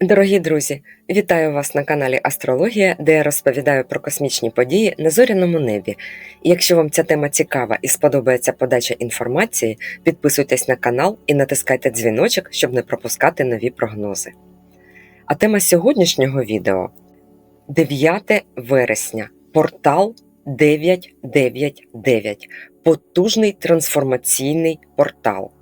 Дорогі друзі, вітаю вас на каналі Астрологія, де я розповідаю про космічні події на зоряному небі. Якщо вам ця тема цікава і сподобається подача інформації, підписуйтесь на канал і натискайте дзвіночок, щоб не пропускати нові прогнози. А тема сьогоднішнього відео 9 вересня, портал 999, потужний трансформаційний портал.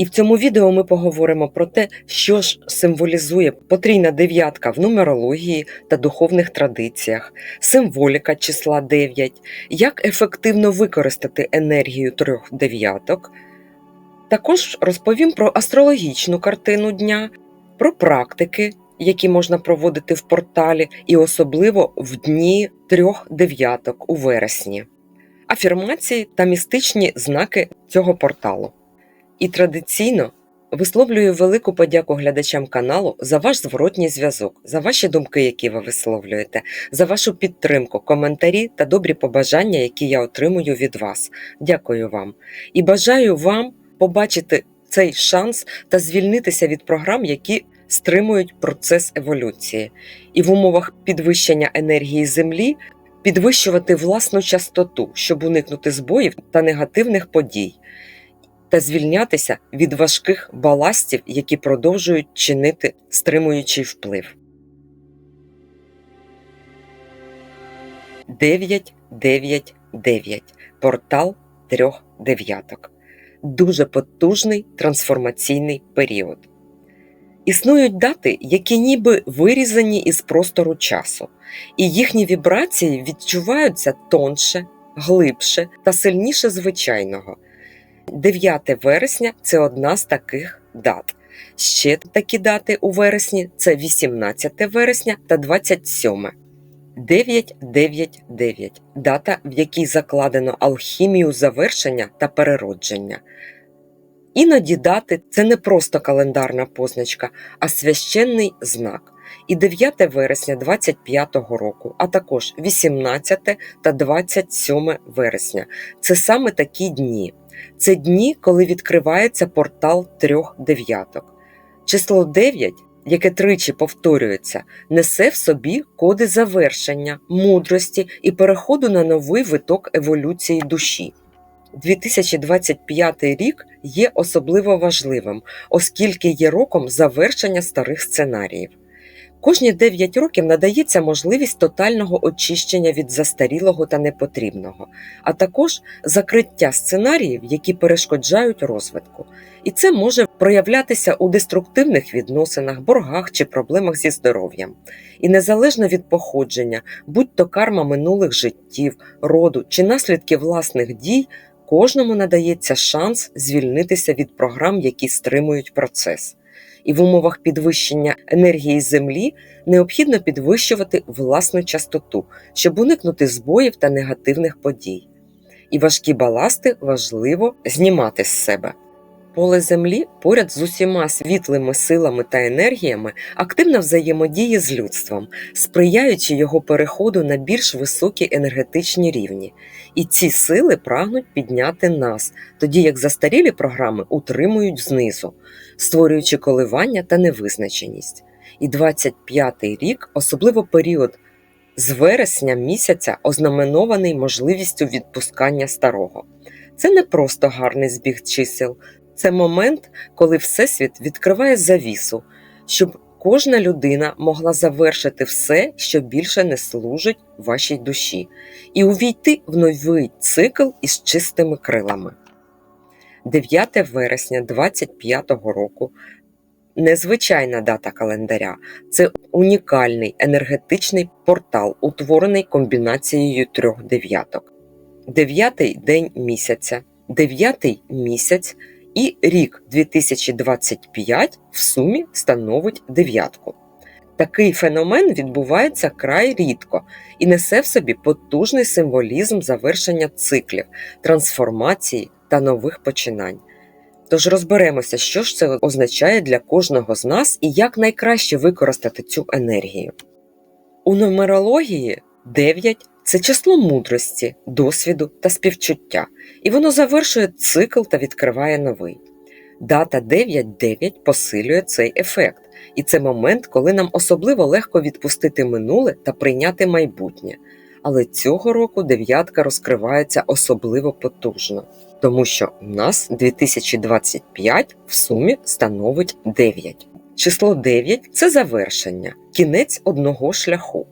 І в цьому відео ми поговоримо про те, що ж символізує потрійна дев'ятка в нумерології та духовних традиціях, символіка числа 9, як ефективно використати енергію трьох дев'яток. Також розповім про астрологічну картину дня, про практики, які можна проводити в порталі, і особливо в дні трьох дев'яток у вересні, афірмації та містичні знаки цього порталу. І традиційно висловлюю велику подяку глядачам каналу за ваш зворотній зв'язок, за ваші думки, які ви висловлюєте, за вашу підтримку, коментарі та добрі побажання, які я отримую від вас. Дякую вам. І бажаю вам побачити цей шанс та звільнитися від програм, які стримують процес еволюції, і в умовах підвищення енергії Землі підвищувати власну частоту, щоб уникнути збоїв та негативних подій та звільнятися від важких баластів, які продовжують чинити стримуючий вплив. 999 портал трьох дев'яток. Дуже потужний трансформаційний період. Існують дати, які ніби вирізані із простору часу, і їхні вібрації відчуваються тонше, глибше та сильніше звичайного. 9 вересня це одна з таких дат. Ще такі дати у вересні це 18 вересня та 27. 999 дата, в якій закладено алхімію завершення та переродження. Іноді дати це не просто календарна позначка, а священний знак. І 9 вересня 25 року, а також 18 та 27 вересня це саме такі дні. Це дні, коли відкривається портал трьох дев'яток. Число 9, яке тричі повторюється, несе в собі коди завершення, мудрості і переходу на новий виток еволюції душі. 2025 рік є особливо важливим, оскільки є роком завершення старих сценаріїв. Кожні 9 років надається можливість тотального очищення від застарілого та непотрібного, а також закриття сценаріїв, які перешкоджають розвитку. І це може проявлятися у деструктивних відносинах, боргах чи проблемах зі здоров'ям. І незалежно від походження, будь-то карма минулих життів, роду чи наслідки власних дій, кожному надається шанс звільнитися від програм, які стримують процес і в умовах підвищення енергії Землі необхідно підвищувати власну частоту, щоб уникнути збоїв та негативних подій. І важкі баласти важливо знімати з себе. Поле Землі поряд з усіма світлими силами та енергіями активно взаємодіє з людством, сприяючи його переходу на більш високі енергетичні рівні. І ці сили прагнуть підняти нас, тоді як застарілі програми утримують знизу, створюючи коливання та невизначеність. І 25-й рік, особливо період з вересня місяця, ознаменований можливістю відпускання старого. Це не просто гарний збіг чисел. Це момент, коли Всесвіт відкриває завісу, щоб кожна людина могла завершити все, що більше не служить вашій душі, і увійти в новий цикл із чистими крилами. 9 вересня 25-го року незвичайна дата календаря це унікальний енергетичний портал, утворений комбінацією трьох дев'яток. Дев'ятий день місяця, дев'ятий місяць і рік 2025 в сумі становить дев'ятку. Такий феномен відбувається край рідко і несе в собі потужний символізм завершення циклів, трансформації та нових починань. Тож розберемося, що ж це означає для кожного з нас і як найкраще використати цю енергію. У нумерології 9 це число мудрості, досвіду та співчуття, і воно завершує цикл та відкриває новий. Дата 9.9 посилює цей ефект, і це момент, коли нам особливо легко відпустити минуле та прийняти майбутнє. Але цього року дев'ятка розкривається особливо потужно, тому що у нас 2025 в сумі становить 9. Число 9 це завершення, кінець одного шляху.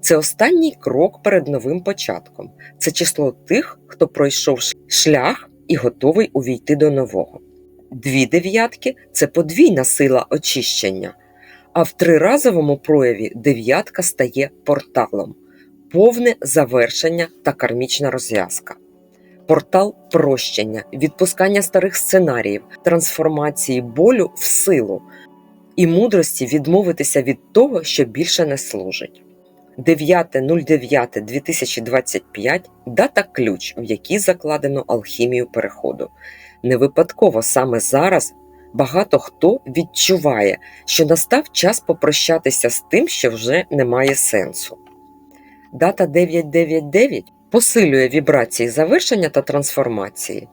Це останній крок перед новим початком. Це число тих, хто пройшов шлях і готовий увійти до нового. Дві дев'ятки це подвійна сила очищення, а в триразовому прояві дев'ятка стає порталом, повне завершення та кармічна розв'язка. Портал прощення, відпускання старих сценаріїв, трансформації болю в силу і мудрості відмовитися від того, що більше не служить. 9.09.2025 дата ключ, в якій закладено алхімію переходу. Не випадково саме зараз багато хто відчуває, що настав час попрощатися з тим, що вже не має сенсу. Дата 999 посилює вібрації завершення та трансформації.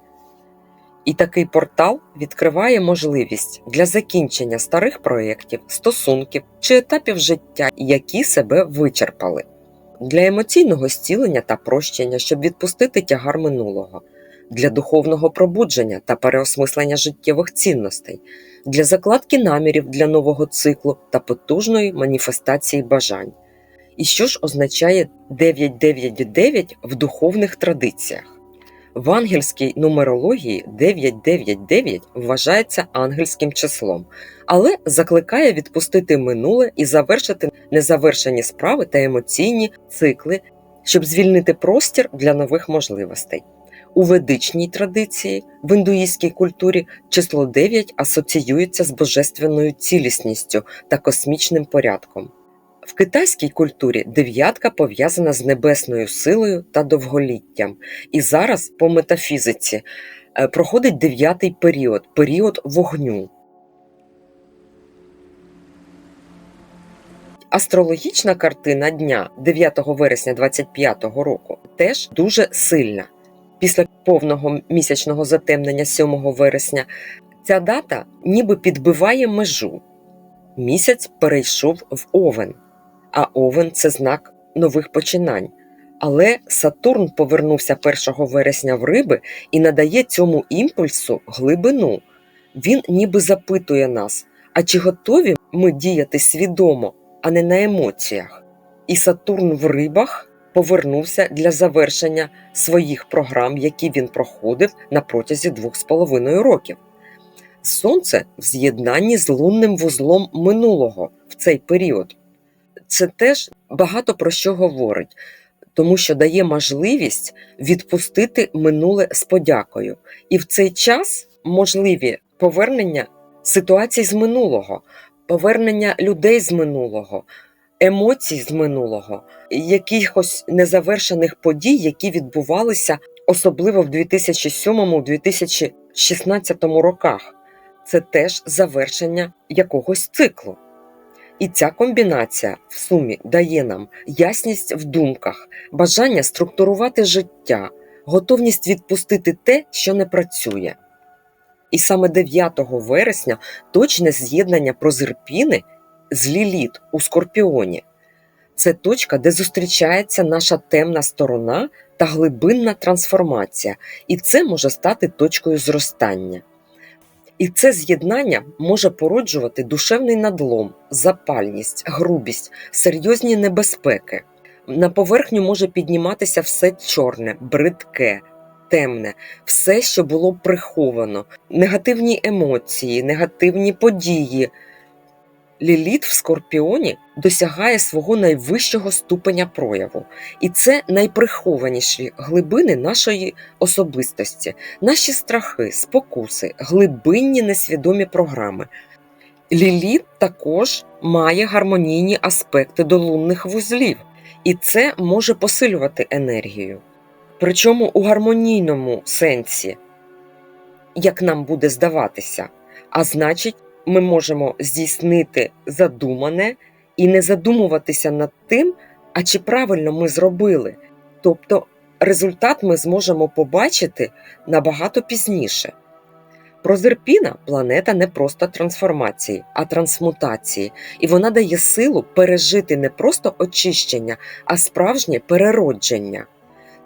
І такий портал відкриває можливість для закінчення старих проєктів, стосунків чи етапів життя, які себе вичерпали, для емоційного зцілення та прощення, щоб відпустити тягар минулого, для духовного пробудження та переосмислення життєвих цінностей, для закладки намірів для нового циклу та потужної маніфестації бажань. І що ж означає 999 в духовних традиціях? В ангельській нумерології 999 вважається ангельським числом, але закликає відпустити минуле і завершити незавершені справи та емоційні цикли, щоб звільнити простір для нових можливостей. У ведичній традиції, в індуїзькій культурі число 9 асоціюється з божественною цілісністю та космічним порядком. В китайській культурі дев'ятка пов'язана з небесною силою та довголіттям, і зараз по метафізиці е, проходить дев'ятий період період вогню. Астрологічна картина дня 9 вересня 2025 року теж дуже сильна. Після повного місячного затемнення 7 вересня ця дата ніби підбиває межу. Місяць перейшов в овен а овен це знак нових починань. Але Сатурн повернувся 1 вересня в риби і надає цьому імпульсу глибину. Він ніби запитує нас, а чи готові ми діяти свідомо, а не на емоціях? І Сатурн в рибах повернувся для завершення своїх програм, які він проходив на протязі двох з половиною років. Сонце в з'єднанні з лунним вузлом минулого в цей період це теж багато про що говорить, тому що дає можливість відпустити минуле з подякою. І в цей час можливі повернення ситуацій з минулого, повернення людей з минулого, емоцій з минулого, якихось незавершених подій, які відбувалися особливо в 2007-2016 роках. Це теж завершення якогось циклу. І ця комбінація в сумі дає нам ясність в думках, бажання структурувати життя, готовність відпустити те, що не працює. І саме 9 вересня точне з'єднання прозерпіни з ліліт у Скорпіоні. Це точка, де зустрічається наша темна сторона та глибинна трансформація, і це може стати точкою зростання. І це з'єднання може породжувати душевний надлом, запальність, грубість, серйозні небезпеки. На поверхню може підніматися все чорне, бридке, темне, все, що було приховано, негативні емоції, негативні події. Ліліт в скорпіоні досягає свого найвищого ступеня прояву, і це найприхованіші глибини нашої особистості, наші страхи, спокуси, глибинні несвідомі програми. Ліліт також має гармонійні аспекти до лунних вузлів, і це може посилювати енергію. Причому у гармонійному сенсі, як нам буде здаватися, а значить, ми можемо здійснити задумане і не задумуватися над тим, а чи правильно ми зробили. Тобто результат ми зможемо побачити набагато пізніше. Прозерпіна планета не просто трансформації, а трансмутації, і вона дає силу пережити не просто очищення, а справжнє переродження.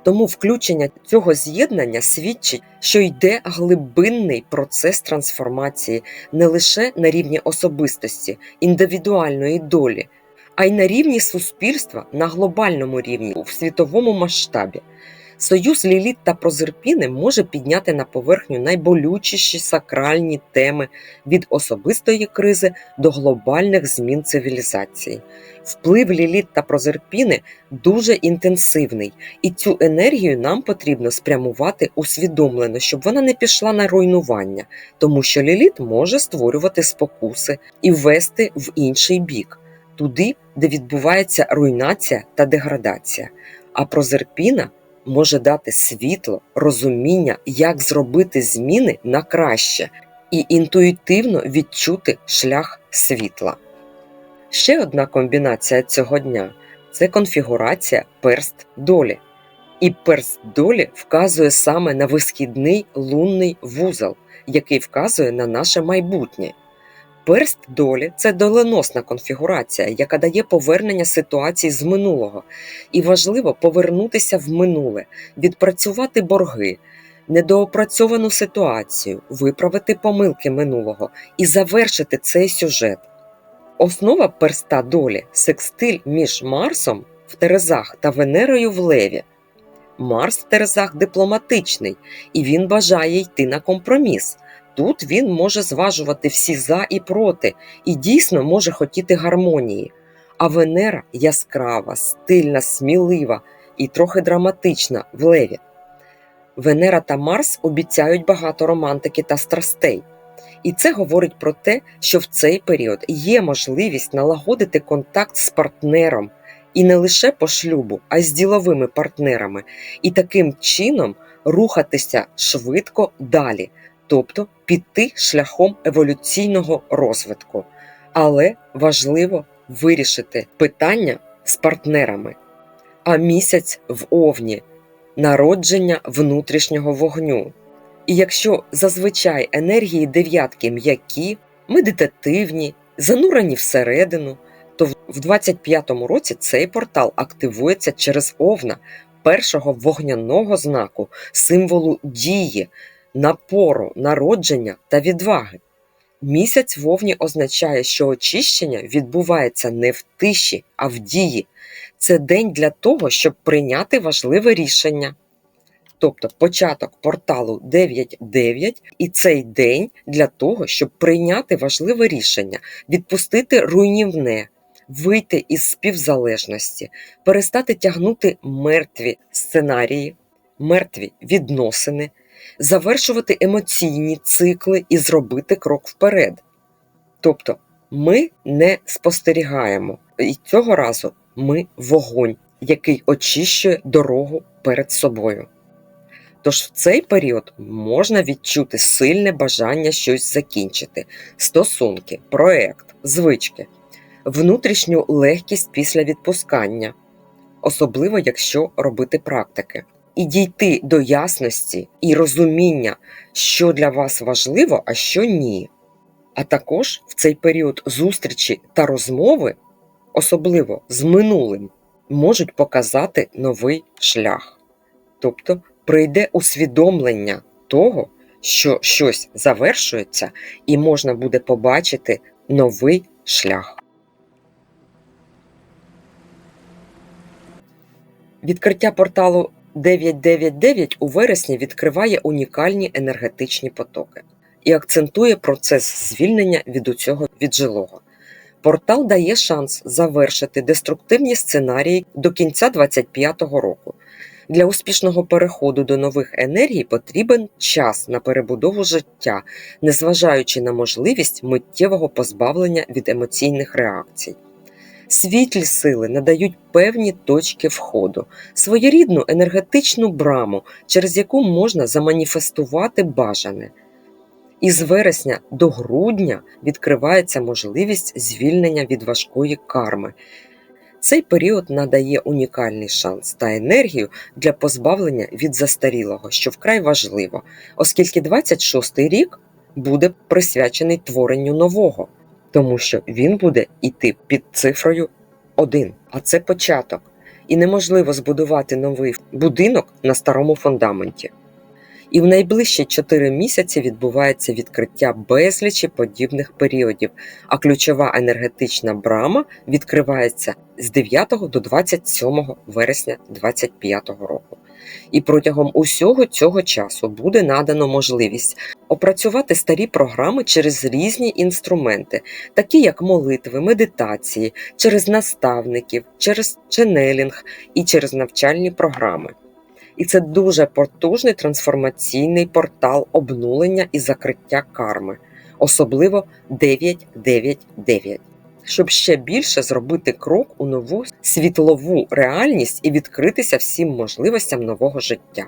Тому включення цього з'єднання свідчить, що йде глибинний процес трансформації не лише на рівні особистості, індивідуальної долі, а й на рівні суспільства на глобальному рівні у світовому масштабі. Союз Ліліт та Прозерпіни може підняти на поверхню найболючіші сакральні теми від особистої кризи до глобальних змін цивілізації. Вплив Ліліт та Прозерпіни дуже інтенсивний, і цю енергію нам потрібно спрямувати усвідомлено, щоб вона не пішла на руйнування, тому що Ліліт може створювати спокуси і ввести в інший бік, туди, де відбувається руйнація та деградація. А Прозерпіна може дати світло, розуміння, як зробити зміни на краще і інтуїтивно відчути шлях світла. Ще одна комбінація цього дня це конфігурація перст долі. І перст долі вказує саме на висхідний лунний вузол, який вказує на наше майбутнє. Перст долі це доленосна конфігурація, яка дає повернення ситуації з минулого, і важливо повернутися в минуле, відпрацювати борги, недоопрацьовану ситуацію, виправити помилки минулого і завершити цей сюжет. Основа перста долі секстиль між Марсом в Терезах та Венерою в Леві. Марс в Терезах дипломатичний, і він бажає йти на компроміс. Тут він може зважувати всі за і проти, і дійсно може хотіти гармонії. А Венера яскрава, стильна, смілива і трохи драматична в леві. Венера та Марс обіцяють багато романтики та страстей. І це говорить про те, що в цей період є можливість налагодити контакт з партнером і не лише по шлюбу, а й з діловими партнерами, і таким чином рухатися швидко далі, тобто піти шляхом еволюційного розвитку. Але важливо вирішити питання з партнерами. А місяць в овні народження внутрішнього вогню. І якщо зазвичай енергії дев'ятки м'які, медитативні, занурені всередину, то в 25-му році цей портал активується через овна першого вогняного знаку, символу дії, напору, народження та відваги. Місяць вовні означає, що очищення відбувається не в тиші, а в дії. Це день для того, щоб прийняти важливе рішення. Тобто початок порталу 9.9 і цей день для того, щоб прийняти важливе рішення, відпустити руйнівне, вийти із співзалежності, перестати тягнути мертві сценарії, мертві відносини, завершувати емоційні цикли і зробити крок вперед. Тобто ми не спостерігаємо, і цього разу ми вогонь, який очищує дорогу перед собою. Тож в цей період можна відчути сильне бажання щось закінчити: стосунки, проект, звички, внутрішню легкість після відпускання, особливо якщо робити практики, і дійти до ясності і розуміння, що для вас важливо, а що ні. А також в цей період зустрічі та розмови, особливо з минулим, можуть показати новий шлях. Тобто прийде усвідомлення того, що щось завершується, і можна буде побачити новий шлях. Відкриття порталу 999 у вересні відкриває унікальні енергетичні потоки і акцентує процес звільнення від усього віджилого. Портал дає шанс завершити деструктивні сценарії до кінця 2025 року. Для успішного переходу до нових енергій потрібен час на перебудову життя, незважаючи на можливість миттєвого позбавлення від емоційних реакцій. Світлі сили надають певні точки входу, своєрідну енергетичну браму, через яку можна заманіфестувати бажане. Із вересня до грудня відкривається можливість звільнення від важкої карми. Цей період надає унікальний шанс та енергію для позбавлення від застарілого, що вкрай важливо, оскільки 26-й рік буде присвячений творенню нового, тому що він буде йти під цифрою 1, а це початок. І неможливо збудувати новий будинок на старому фундаменті. І в найближчі 4 місяці відбувається відкриття безлічі подібних періодів, а ключова енергетична брама відкривається з 9 до 27 вересня 2025 року. І протягом усього цього часу буде надано можливість опрацювати старі програми через різні інструменти, такі як молитви, медитації, через наставників, через ченелінг і через навчальні програми. І це дуже потужний трансформаційний портал обнулення і закриття карми, особливо 999. Щоб ще більше зробити крок у нову світлову реальність і відкритися всім можливостям нового життя.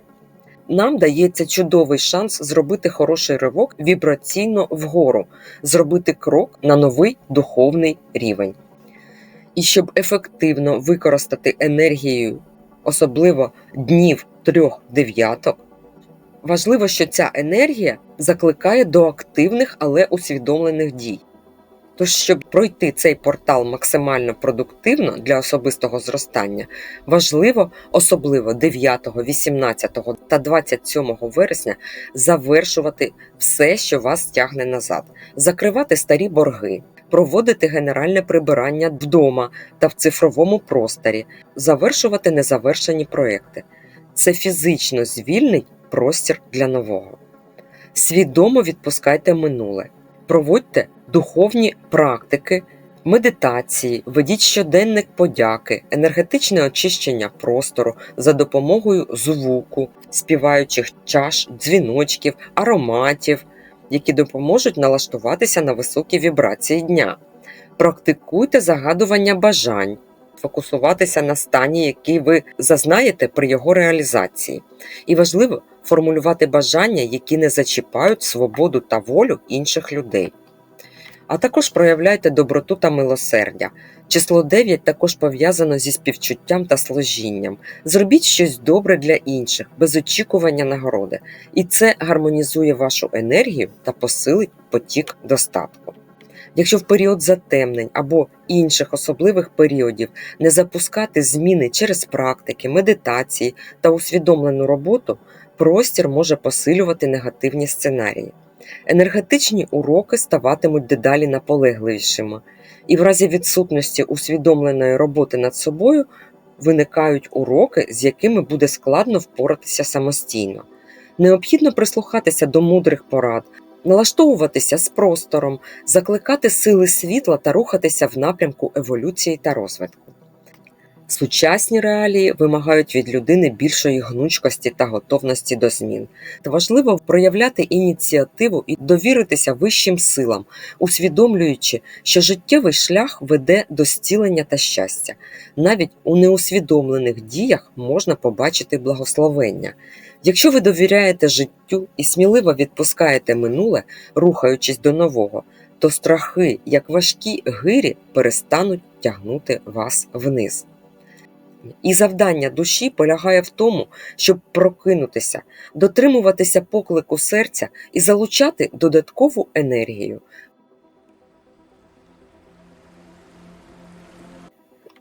Нам дається чудовий шанс зробити хороший ривок вібраційно вгору, зробити крок на новий духовний рівень. І щоб ефективно використати енергію, особливо днів трьох дев'яток, важливо, що ця енергія закликає до активних, але усвідомлених дій. Тож, щоб пройти цей портал максимально продуктивно для особистого зростання, важливо, особливо 9, 18 та 27 вересня, завершувати все, що вас тягне назад, закривати старі борги, проводити генеральне прибирання вдома та в цифровому просторі, завершувати незавершені проекти. Це фізично звільнить простір для нового. Свідомо відпускайте минуле, проводьте духовні практики, медитації, ведіть щоденник подяки, енергетичне очищення простору за допомогою звуку, співаючих чаш, дзвіночків, ароматів, які допоможуть налаштуватися на високі вібрації дня. Практикуйте загадування бажань, фокусуватися на стані, який ви зазнаєте при його реалізації. І важливо формулювати бажання, які не зачіпають свободу та волю інших людей. А також проявляйте доброту та милосердя. Число 9 також пов'язано зі співчуттям та служінням. Зробіть щось добре для інших, без очікування нагороди, і це гармонізує вашу енергію та посилить потік достатку. Якщо в період затемнень або інших особливих періодів не запускати зміни через практики, медитації та усвідомлену роботу, простір може посилювати негативні сценарії. Енергетичні уроки ставатимуть дедалі наполегливішими, і в разі відсутності усвідомленої роботи над собою виникають уроки, з якими буде складно впоратися самостійно. Необхідно прислухатися до мудрих порад, налаштовуватися з простором, закликати сили світла та рухатися в напрямку еволюції та розвитку. Сучасні реалії вимагають від людини більшої гнучкості та готовності до змін. Та важливо проявляти ініціативу і довіритися вищим силам, усвідомлюючи, що життєвий шлях веде до зцілення та щастя. Навіть у неусвідомлених діях можна побачити благословення. Якщо ви довіряєте життю і сміливо відпускаєте минуле, рухаючись до нового, то страхи, як важкі гирі, перестануть тягнути вас вниз. І завдання душі полягає в тому, щоб прокинутися, дотримуватися поклику серця і залучати додаткову енергію.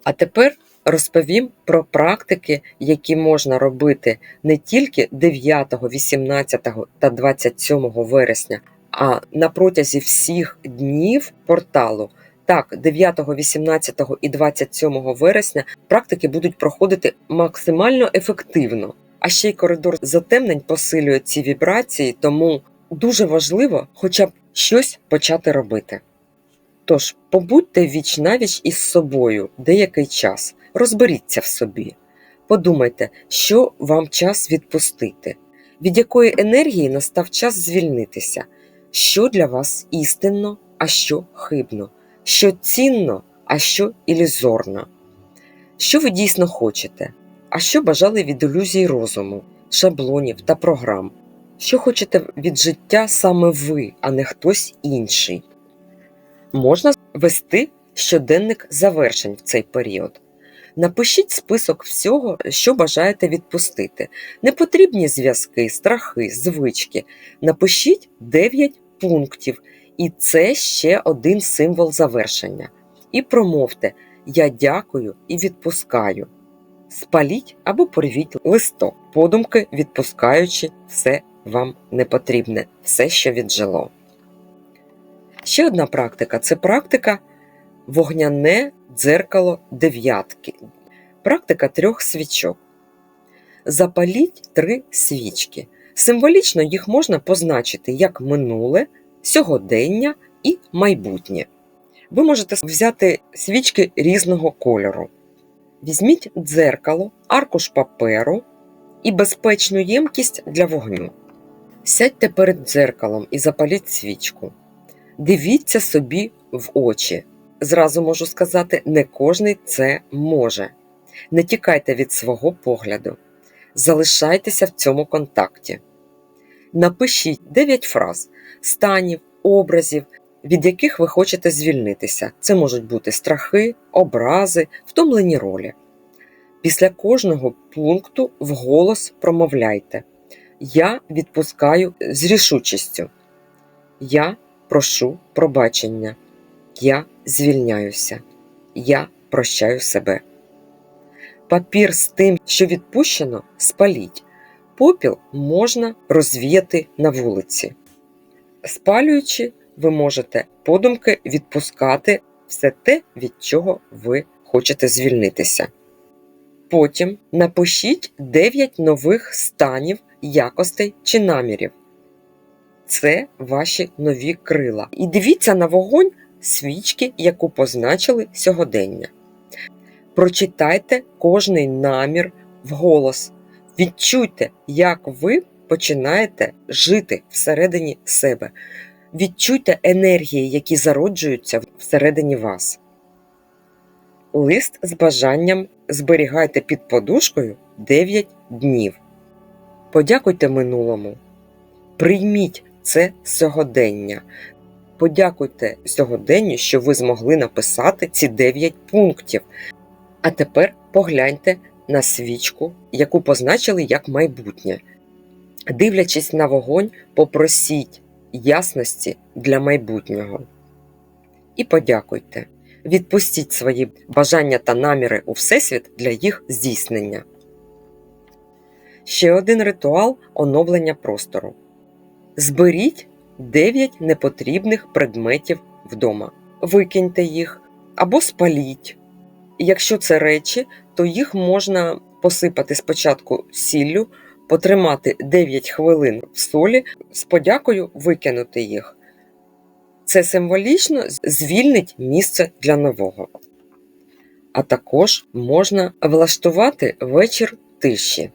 А тепер розповім про практики, які можна робити не тільки 9, 18 та 27 вересня, а на протязі всіх днів порталу. Так, 9, 18 і 27 вересня практики будуть проходити максимально ефективно. А ще й коридор затемнень посилює ці вібрації, тому дуже важливо хоча б щось почати робити. Тож, побудьте віч навіч із собою деякий час, розберіться в собі, подумайте, що вам час відпустити, від якої енергії настав час звільнитися, що для вас істинно, а що хибно що цінно, а що ілюзорно. Що ви дійсно хочете, а що бажали від ілюзій розуму, шаблонів та програм, що хочете від життя саме ви, а не хтось інший. Можна вести щоденник завершень в цей період. Напишіть список всього, що бажаєте відпустити. Непотрібні зв'язки, страхи, звички. Напишіть 9 пунктів, і це ще один символ завершення. І промовте Я дякую і відпускаю. Спаліть або порвіть листок, подумки відпускаючи все вам непотрібне, все, що віджило. Ще одна практика це практика вогняне дзеркало дев'ятки. Практика трьох свічок. Запаліть три свічки. Символічно їх можна позначити як минуле, сьогодення і майбутнє. Ви можете взяти свічки різного кольору. Візьміть дзеркало, аркуш паперу і безпечну ємкість для вогню. Сядьте перед дзеркалом і запаліть свічку. Дивіться собі в очі. Зразу можу сказати, не кожний це може. Не тікайте від свого погляду. Залишайтеся в цьому контакті. Напишіть 9 фраз, станів, образів, від яких ви хочете звільнитися. Це можуть бути страхи, образи, втомлені ролі. Після кожного пункту вголос промовляйте. Я відпускаю з рішучістю. Я прошу пробачення. Я звільняюся. Я прощаю себе. Папір з тим, що відпущено, спаліть. Попіл можна розвіяти на вулиці. Спалюючи, ви можете подумки відпускати все те, від чого ви хочете звільнитися. Потім напишіть 9 нових станів, якостей чи намірів. Це ваші нові крила. І дивіться на вогонь свічки, яку позначили сьогодення. Прочитайте кожний намір вголос. Відчуйте, як ви починаєте жити всередині себе. Відчуйте енергії, які зароджуються всередині вас. Лист з бажанням зберігайте під подушкою 9 днів. Подякуйте минулому. Прийміть це сьогодення. Подякуйте сьогоденню, що ви змогли написати ці 9 пунктів. А тепер погляньте на свічку, яку позначили як майбутнє. Дивлячись на вогонь, попросіть ясності для майбутнього. І подякуйте. Відпустіть свої бажання та наміри у Всесвіт для їх здійснення. Ще один ритуал оновлення простору. Зберіть 9 непотрібних предметів вдома. Викиньте їх або спаліть. Якщо це речі, то їх можна посипати спочатку сіллю, потримати 9 хвилин в солі, з подякою викинути їх. Це символічно звільнить місце для нового. А також можна влаштувати вечір тиші.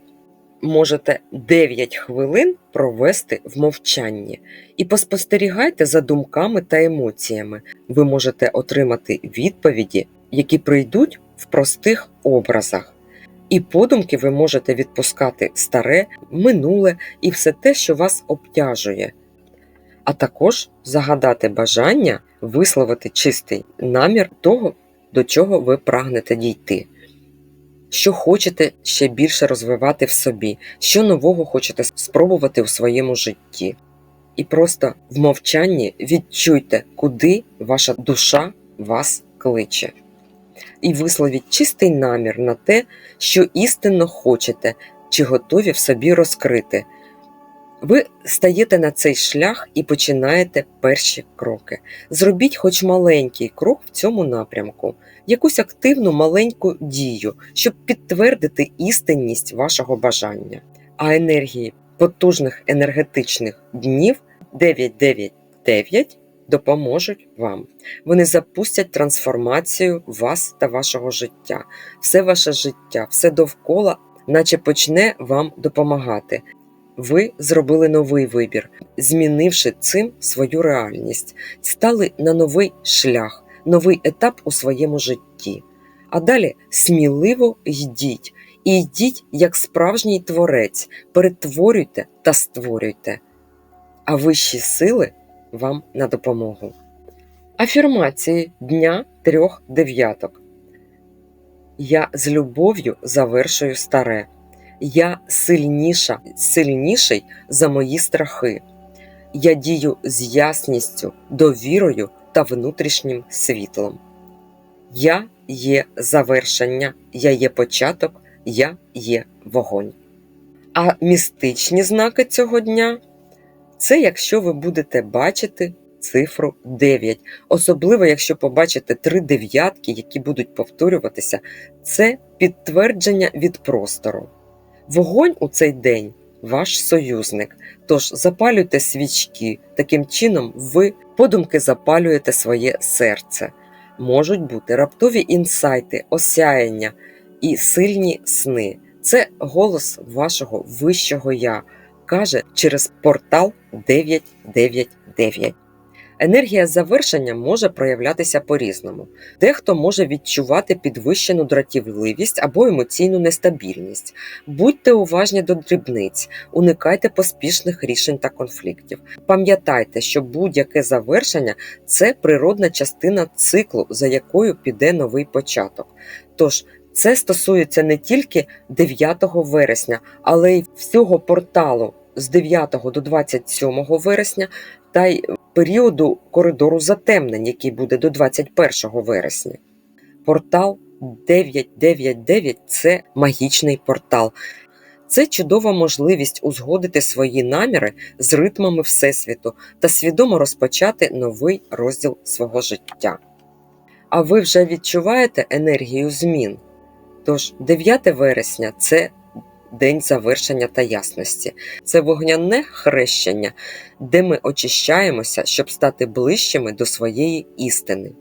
Можете 9 хвилин провести в мовчанні і поспостерігайте за думками та емоціями. Ви можете отримати відповіді, які прийдуть в простих образах. І подумки ви можете відпускати старе, минуле і все те, що вас обтяжує, а також загадати бажання висловити чистий намір того, до чого ви прагнете дійти, що хочете ще більше розвивати в собі, що нового хочете спробувати у своєму житті. І просто в мовчанні відчуйте, куди ваша душа вас кличе і висловіть чистий намір на те, що істинно хочете чи готові в собі розкрити. Ви стаєте на цей шлях і починаєте перші кроки. Зробіть хоч маленький крок в цьому напрямку, якусь активну маленьку дію, щоб підтвердити істинність вашого бажання. А енергії потужних енергетичних днів 999 допоможуть вам. Вони запустять трансформацію вас та вашого життя. Все ваше життя, все довкола, наче почне вам допомагати. Ви зробили новий вибір, змінивши цим свою реальність, стали на новий шлях, новий етап у своєму житті. А далі сміливо йдіть і йдіть як справжній творець, перетворюйте та створюйте. А вищі сили вам на допомогу. Афірмації Дня трьох дев'яток. Я з любов'ю завершую старе. Я сильніша, сильніший за мої страхи. Я дію з ясністю, довірою та внутрішнім світлом. Я є завершення, я є початок, я є вогонь. А містичні знаки цього дня це якщо ви будете бачити цифру 9. Особливо, якщо побачите три дев'ятки, які будуть повторюватися, це підтвердження від простору. Вогонь у цей день ваш союзник. Тож запалюйте свічки, таким чином ви подумки запалюєте своє серце. Можуть бути раптові інсайти, осяяння і сильні сни. Це голос вашого вищого я каже через портал 999. Енергія завершення може проявлятися по-різному. Дехто може відчувати підвищену дратівливість або емоційну нестабільність. Будьте уважні до дрібниць, уникайте поспішних рішень та конфліктів. Пам'ятайте, що будь-яке завершення це природна частина циклу, за якою піде новий початок. Тож це стосується не тільки 9 вересня, але й всього порталу з 9 до 27 вересня та й періоду коридору затемнень, який буде до 21 вересня. Портал 999 це магічний портал. Це чудова можливість узгодити свої наміри з ритмами Всесвіту та свідомо розпочати новий розділ свого життя. А ви вже відчуваєте енергію змін? Тож 9 вересня це день завершення та ясності. Це вогняне хрещення, де ми очищаємося, щоб стати ближчими до своєї істини.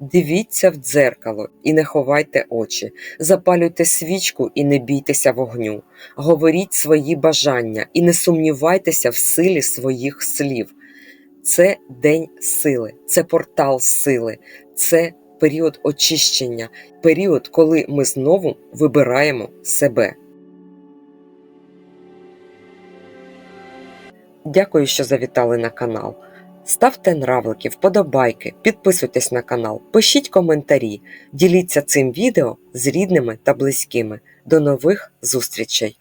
Дивіться в дзеркало і не ховайте очі, запалюйте свічку і не бійтеся вогню, говоріть свої бажання і не сумнівайтеся в силі своїх слів. Це день сили, це портал сили, це період очищення, період, коли ми знову вибираємо себе. Дякую, що завітали на канал. Ставте нравлики, вподобайки, підписуйтесь на канал, пишіть коментарі, діліться цим відео з рідними та близькими. До нових зустрічей!